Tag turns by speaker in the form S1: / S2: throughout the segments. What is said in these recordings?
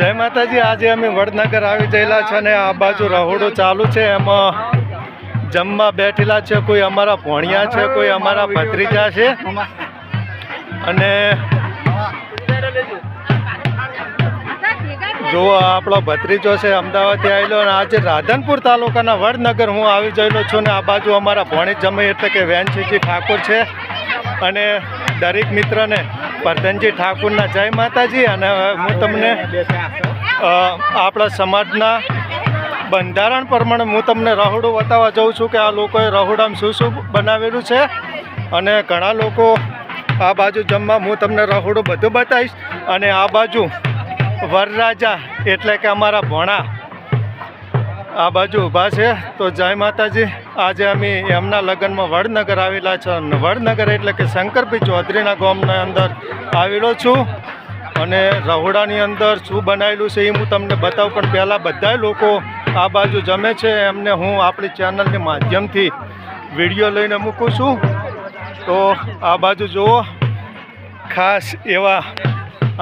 S1: જય માતાજી, આજે અમે વડનગર આવી ગયેલા છે અને આ બાજુ રહોડો ચાલુ છે. એમાં જમવા બેઠેલા છે કોઈ અમારા ભોણિયા છે, કોઈ અમારા ભત્રીજા છે. અને જો આપણો ભત્રીજો છે અમદાવાદથી આવેલો અને આજે રાધનપુર તાલુકાના વડનગર હું આવી ગયેલો છું ને આ બાજુ અમારા ભોણી જમે એટલે કે વેનસિંહજી ઠાકોર છે. અને દરેક મિત્રને પરધનજી ઠાકુરના જય માતાજી અને હું તમને આપણા સમાજના બંધારણ પ્રમાણે હું તમને રહોડું બતાવવા જાઉં છું કે આ લોકોએ રહોડામાં શું શું બનાવેલું છે અને ઘણા લોકો આ બાજુ જમવા હું તમને રહોડું બધું બતાવીશ અને આ બાજુ વરરાજા એટલે કે અમારા ભોણા આ બાજુ ઊભા છે. તો જય માતાજી. આજે અમે એમના લગ્નમાં વડનગર આવેલા છે. વડનગર એટલે કે શંકરભાઈ ચૌધરીના ગામના અંદર આવેલો છું. અને રહોડાની અંદર શું બનાવેલું છે એ હું તમને બતાવું. પણ પહેલાં બધા લોકો આ બાજુ જમે છે. એમને હું આપણી ચેનલની માધ્યમથી વીડિયો લઈને મૂકું છું. તો આ બાજુ જુઓ. ખાસ એવા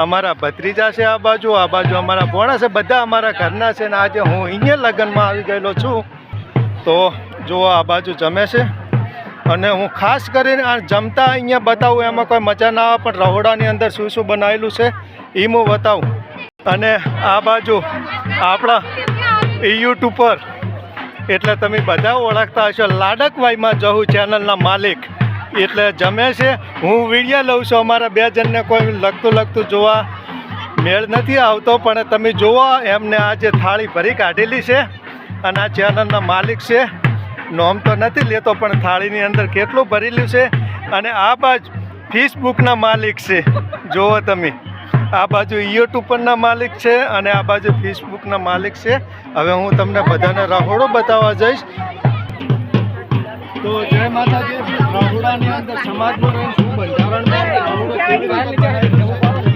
S1: અમારા ભત્રીજા છે આ બાજુ આ બાજુ અમારા ભોણા છે, બધા અમારા ઘરના છે ને આજે હું અહીંયા લગ્નમાં આવી ગયેલો છું. તો જુઓ આ બાજુ જમે છે. અને હું ખાસ કરીને આ જમતા અહીંયા બતાવું, એમાં કોઈ મજા ના આવે, પણ રહોડાની અંદર શું શું બનાવેલું છે એ હું બતાવું. અને આ બાજુ આપણા યુટ્યુબ પર એટલે તમે બધા ઓળખતા હશો, લાડકવાઈમાં જહુ ચેનલના માલિક. એટલે જમે છે. હું વીડિયો લઉં છું. અમારા બે જણને કોઈ લગતું લગતું જોવા મેળ નથી આવતો, પણ તમે જુઓ, એમને આ જે થાળી ભરી કાઢેલી છે અને આ ચેનલના માલિક છે. નોમ તો નથી લેતો, પણ થાળીની અંદર કેટલું ભરેલું છે અને આ બાજુ ફેસબુકના માલિક છે. જુઓ તમે. આ બાજુ યુટ્યુબ પરના માલિક છે અને આ બાજુ ફેસબુકના માલિક છે. હવે હું તમને બધાને રહોડો બતાવવા જઈશ. તો જય માતાજી રહોડાની અંદર સમાજનું રહે શું બંધારણ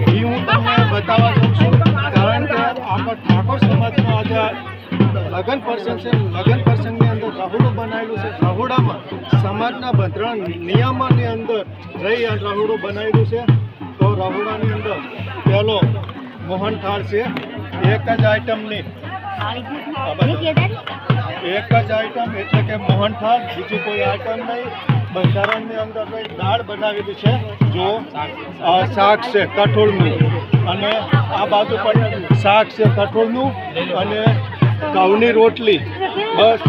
S1: એ હું તમને બતાવવા દઉં છું કારણ કે આપણા ઠાકોર સમાજનો આજે લગ્ન પ્રસંગ છે. લગ્ન પ્રસંગની અંદર રહોડું બનાવેલું છે. રહોડામાં સમાજના બંધારણ નિયમોની અંદર રહી અને રહોડું બનાવેલું છે. તો રહોડાની અંદર પહેલો મોહન થાળ છે. એક જ આઈટમની. એક જ આઈટમ એટલે કે મોહનથાળ બીજી કોઈ આઈટમ નહીં. બંધારણની અંદર કંઈ દાળ બનાવેલી છે? જો શાક છે, કઠોળનું. અને આ બાજુ પણ શાક છે, કઠોળનું. અને ઘઉંની રોટલી. બસ,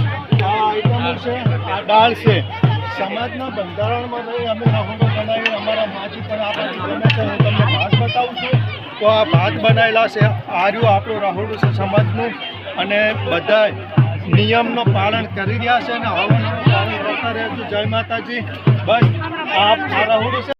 S1: આ આઈટમો છે, આ દાળ છે. સમાજના બંધારણમાં રહી અમે રાહુલો બનાવી અમારા માજી પણ આપણે ગમે છે, હું તમને ભાત બતાવું છું. તો આ ભાત બનાવેલા છે, આર્યું આપણું રહોડું છે સમાજનું. અને બધા નિયમનું પાલન કરી રહ્યા છે અને હવનનું પાલન કરતા રહેજો. જય માતાજી. બસ આ આ છે